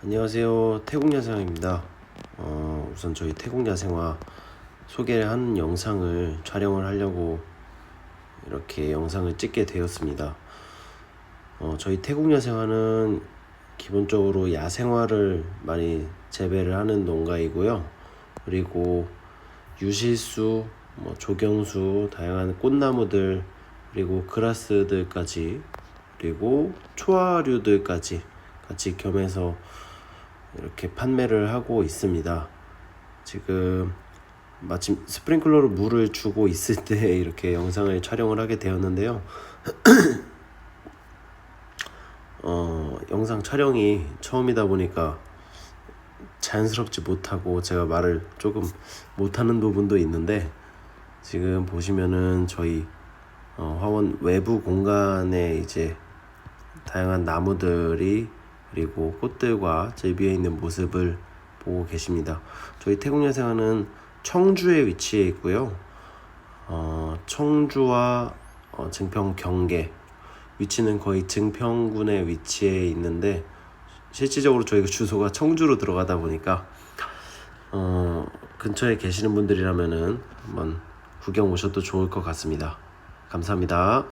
안녕하세요. 태국야생화입니다. 어, 우선 저희 태국야생화 하는 영상을 촬영을 하려고 이렇게 영상을 찍게 되었습니다. 어, 저희 태국야생화는 기본적으로 야생화를 많이 재배를 하는 농가이고요. 그리고 유실수, 뭐 조경수, 다양한 꽃나무들, 그리고 그라스들까지, 그리고 초화류들까지 같이 겸해서 이렇게 판매를 하고 있습니다. 지금 마침 스프링클러로 물을 주고 있을 때 이렇게 영상을 촬영을 하게 되었는데요. 어, 영상 촬영이 처음이다 보니까 자연스럽지 못하고 제가 말을 조금 못하는 부분도 있는데 지금 보시면은 저희 어, 화원 외부 공간에 이제 다양한 나무들이 그리고 꽃들과 재비해 있는 모습을 보고 계십니다. 저희 태국야생화는 청주에 위치해 있고요. 어, 청주와 어, 증평 경계 위치는 거의 증평군에 위치해 있는데 실질적으로 저희가 주소가 청주로 들어가다 보니까 어, 근처에 계시는 분들이라면은 한번 구경 오셔도 좋을 것 같습니다. 감사합니다.